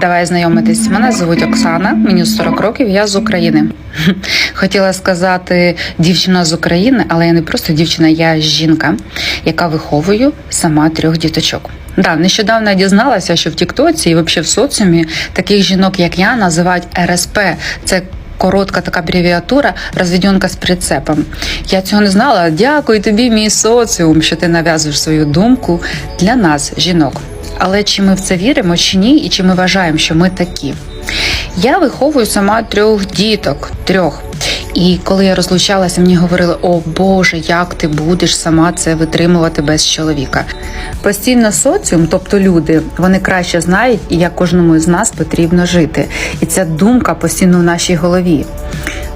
Давай знайомитись. Мене звуть Оксана, мені 40 років, я з України. Хотіла сказати дівчина з України, але я не просто дівчина, я жінка, яка виховую сама трьох діточок. Да, нещодавно я дізналася, що в Тіктоці і взагалі в соціумі таких жінок, як я, називають РСП. Це коротка така абревіатура розведенка з прицепом. Я цього не знала. Дякую тобі, мій соціум, що ти нав'язуєш свою думку для нас, жінок. Але чи ми в це віримо, чи ні, і чи ми вважаємо, що ми такі? Я виховую сама трьох діток, трьох. І коли я розлучалася, мені говорили: о Боже, як ти будеш сама це витримувати без чоловіка. Постійно соціум, тобто люди, вони краще знають, як кожному з нас потрібно жити. І ця думка постійно в нашій голові.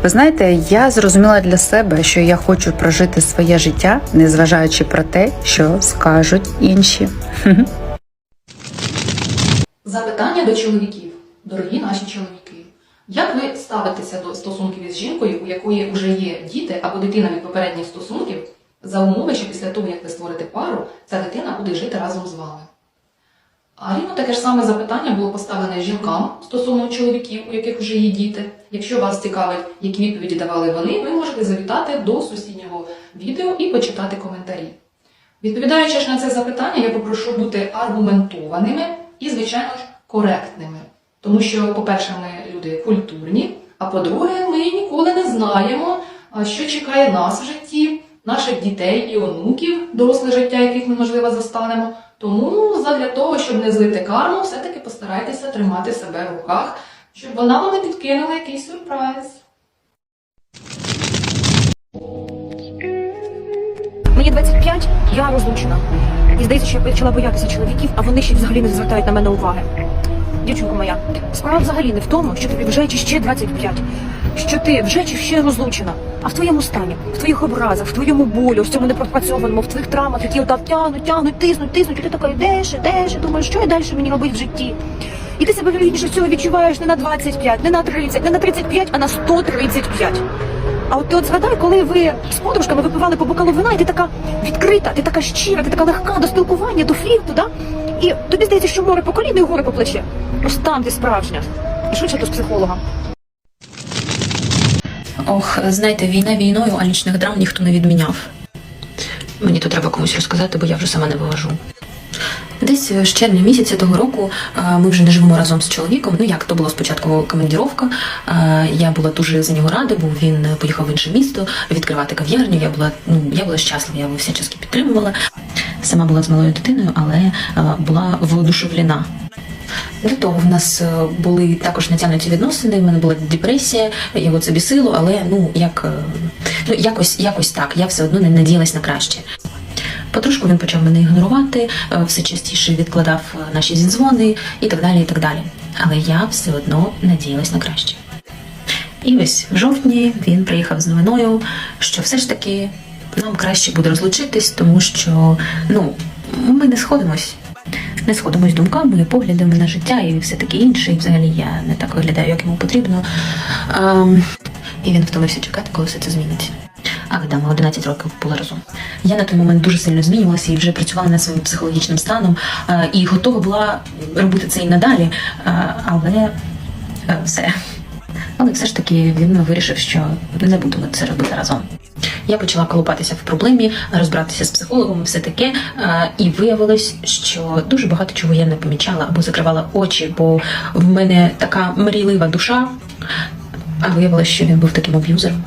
Ви знаєте, я зрозуміла для себе, що я хочу прожити своє життя, незважаючи про те, що скажуть інші. Запитання до чоловіків. Дорогі наші чоловіки. Як ви ставитеся до стосунків із жінкою, у якої вже є діти або дитина від попередніх стосунків, за умови, що після того, як ви створите пару, ця дитина буде жити разом з вами? А рівно таке ж саме запитання було поставлене жінкам стосовно чоловіків, у яких вже є діти. Якщо вас цікавить, які відповіді давали вони, ви можете завітати до сусіднього відео і почитати коментарі. Відповідаючи ж на це запитання, я попрошу бути аргументованими і, звичайно ж, коректними. Тому що, по-перше, ми люди культурні, а по-друге, ми ніколи не знаємо, що чекає нас в житті, наших дітей і онуків, доросле життя, яких ми, можливо, застанемо. Тому задля того, щоб не злити карму, все-таки постарайтеся тримати себе в руках, щоб вона вам не підкинула якийсь сюрприз. Мені 25, я розлучена. І здається, що я почала боятися чоловіків, а вони ще взагалі не звертають на мене уваги. Дівчинко моя, справа взагалі не в тому, що тобі вже чи ще 25, що ти вже чи ще розлучена, а в твоєму стані, в твоїх образах, в твоєму болю, в цьому непропрацьованому, в твоїх травмах, які отак тягнуть, тягнуть, тиснуть, тиснуть, і ти така йдеш, йдеш, і думаєш, що я далі мені робити в житті. І ти себе вірніше всього відчуваєш не на 25, не на 30, не на 35, а на 135. А от ти от згадай, коли ви з подружками випивали по бокалу вина, і ти така відкрита, ти така щира, ти така легка до спілкування, до флірту, да? І тобі здається, що море по коліно і горе по плече. Ось там ти справжня. І швидше з психолога. Ох, знаєте, війна війною, а нічних драм ніхто не відміняв. Мені то треба комусь розказати, бо я вже сама не вивожу. Десь з червня місяця того року е, ми вже не живемо разом з чоловіком. Ну як то була спочатку командіровка. е, Я була дуже за нього рада, бо він поїхав в інше місто відкривати кав'ярню. Я була ну я була щаслива, я його всячески підтримувала. Сама була з малою дитиною, але е, була воодушевлена до того в нас е, були також натягнуті відносини. в мене була депресія, його це бісило, але ну як е, ну якось, якось так. Я все одно не надіялась на краще. Потрошку він почав мене ігнорувати, е, все частіше відкладав е, наші зідзвони і так далі. і так далі. Але я все одно надіялась на краще. І ось в жовтні він приїхав з новиною, що все ж таки нам краще буде розлучитись, тому що ну ми не сходимось. Не сходимось думками, поглядами на життя і все таке інше. І взагалі я не так виглядаю, як йому потрібно. Ем, і він втомився чекати, коли все це зміниться. Ах, да, ми 11 років були разом. Я на той момент дуже сильно змінювалася і вже працювала над своїм психологічним станом е, і готова була робити це і надалі, е, але е, все. Але все ж таки він вирішив, що не будемо це робити разом. Я почала колупатися в проблемі, розбиратися з психологом, все таке, і виявилось, що дуже багато чого я не помічала або закривала очі, бо в мене така мрійлива душа, а виявилось, що він був таким аб'юзером.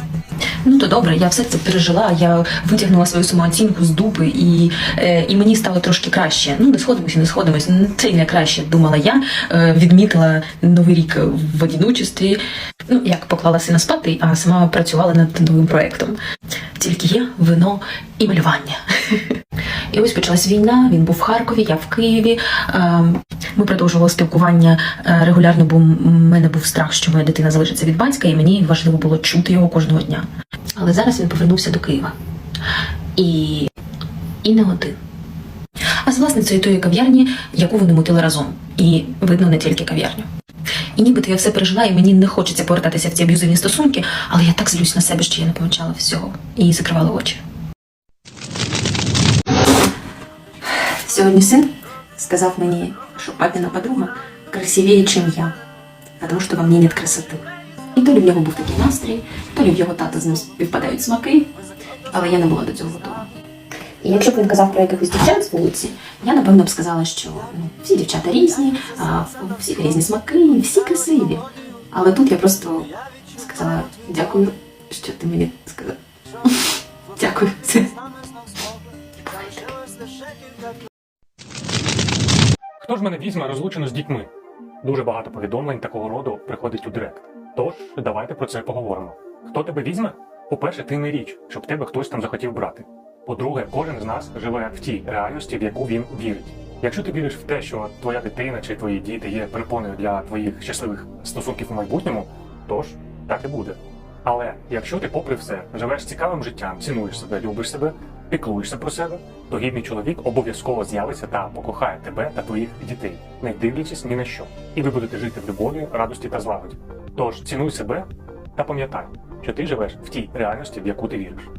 Ну то добре, я все це пережила. Я витягнула свою самооцінку з дуби, і, е, і мені стало трошки краще. Ну не сходимося, не сходимося. Це й не краще, думала я. Е, відмітила новий рік в одиночестві. Ну як поклала сина спати, а сама працювала над новим проектом. Тільки є вино і малювання. І ось почалась війна. Він був в Харкові, я в Києві. Ем, Ми продовжували спілкування е, регулярно, бо в мене був страх, що моя дитина залишиться від батька, і мені важливо було чути його кожного дня. Але зараз він повернувся до Києва. І, і не один. А з власницею тої кав'ярні, яку вони мутили разом. І видно не тільки кав'ярню. І нібито я все пережила, і мені не хочеться повертатися в ці аб'юзивні стосунки, але я так злюсь на себе, що я не помічала всього і закривала очі. Сьогодні син сказав мені, що папіна подруга красивее, чем я, потому что во мне нет красоти. І то ли в нього був такий настрій, то ли в його тата з ним співпадають смаки, але я не була до цього готова. І якщо б він казав про якихось дівчат з вулиці, я напевно б сказала, що ну, всі дівчата різні, а у всіх різні смаки, всі красиві. Але тут я просто сказала дякую, що ти мені сказав. Дякую. Хто ж мене візьме розлучено з дітьми? Дуже багато повідомлень такого роду приходить у директ. Тож давайте про це поговоримо. Хто тебе візьме? По-перше, ти не річ, щоб тебе хтось там захотів брати. По-друге, кожен з нас живе в тій реальності, в яку він вірить. Якщо ти віриш в те, що твоя дитина чи твої діти є перепоною для твоїх щасливих стосунків у майбутньому, то ж так і буде. Але якщо ти, попри все, живеш цікавим життям, цінуєш себе, любиш себе, піклуєшся про себе, то гідний чоловік обов'язково з'явиться та покохає тебе та твоїх дітей, не дивлячись ні на що. І ви будете жити в любові, радості та злагоді. Тож цінуй себе та пам'ятай, що ти живеш в тій реальності, в яку ти віриш.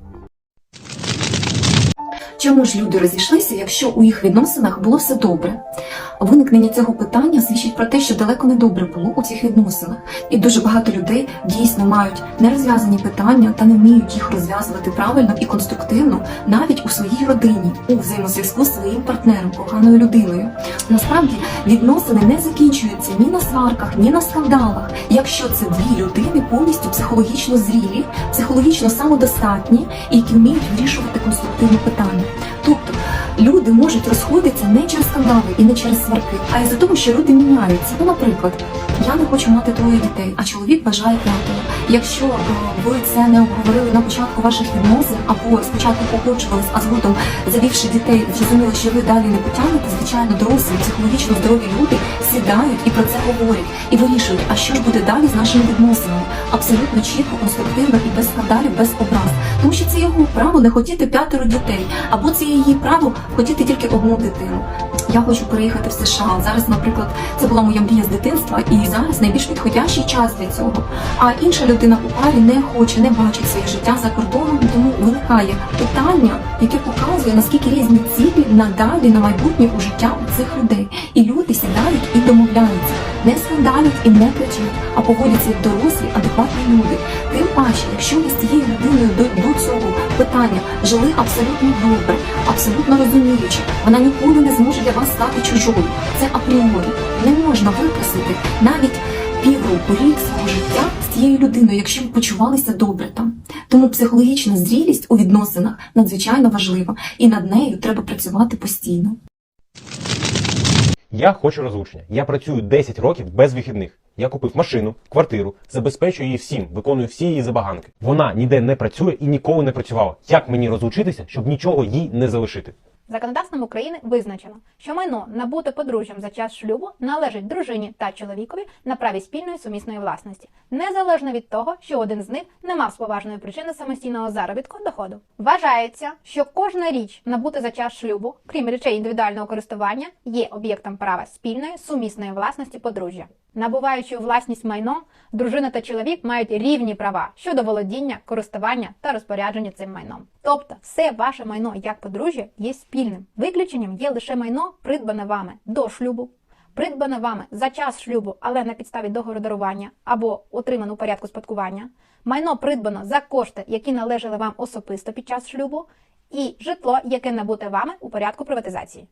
Чому ж люди розійшлися, якщо у їх відносинах було все добре? Виникнення цього питання свідчить про те, що далеко не добре було у цих відносинах, і дуже багато людей дійсно мають нерозв'язані питання та не вміють їх розв'язувати правильно і конструктивно навіть у своїй родині, у взаємозв'язку з своїм партнером, коханою людиною. Насправді відносини не закінчуються ні на сварках, ні на скандалах, якщо це дві людини повністю психологічно зрілі, психологічно самодостатні і які вміють вирішувати конструктивні питання. Тобто люди можуть розходитися не через скандали і не через сварки, а із-за того, що люди міняються. Ну, наприклад, я не хочу мати троє дітей, а чоловік бажає п'ятого. Якщо е, ви це не обговорили на початку ваших відносин, або спочатку погоджувались, а згодом завівши дітей, зрозуміли, що ви далі не потягнете, звичайно, дорослі, психологічно здорові люди сідають і про це говорять і вирішують, а що ж буде далі з нашими відносинами. Абсолютно чітко, конструктивно і без скандалів, без образ. Тому що це його право не хотіти п'ятеро дітей, або це її право хотіти тільки одну дитину. Я хочу переїхати в США. Зараз, наприклад, це була моя мрія з дитинства, і зараз найбільш підходящий час для цього. А інша людина у парі не хоче, не бачить своє життя за кордоном, тому виникає питання, яке показує наскільки різні цілі надалі на майбутнє у життя у цих людей. І люди сідають і домовляються, не скандалять і не кричать, а поводяться дорослі, адекватні люди. Тим паче, якщо ви з цією людиною до, питання жили абсолютно добре, абсолютно розуміючи, вона ніколи не зможе для вас стати чужою. Це апріорі. Не можна викреслити навіть півроку, рік свого життя з цією людиною, якщо ви почувалися добре там. Тому психологічна зрілість у відносинах надзвичайно важлива, і над нею треба працювати постійно. Я хочу розлучення. Я працюю 10 років без вихідних. Я купив машину, квартиру, забезпечую її всім, виконую всі її забаганки. Вона ніде не працює і ніколи не працювала. Як мені розлучитися, щоб нічого їй не залишити? Законодавством України визначено, що майно набуте подружжям за час шлюбу належить дружині та чоловікові на праві спільної сумісної власності, незалежно від того, що один з них не мав з поважної причини самостійного заробітку доходу. Вважається, що кожна річ набута за час шлюбу, крім речей індивідуального користування, є об'єктом права спільної сумісної власності подружжя. Набуваючи у власність майно, дружина та чоловік мають рівні права щодо володіння, користування та розпорядження цим майном. Тобто, все ваше майно як подружжя є спільним. Виключенням є лише майно, придбане вами до шлюбу, придбане вами за час шлюбу, але на підставі договору дарування або отримано у порядку спадкування, майно придбано за кошти, які належали вам особисто під час шлюбу, і житло, яке набуте вами у порядку приватизації.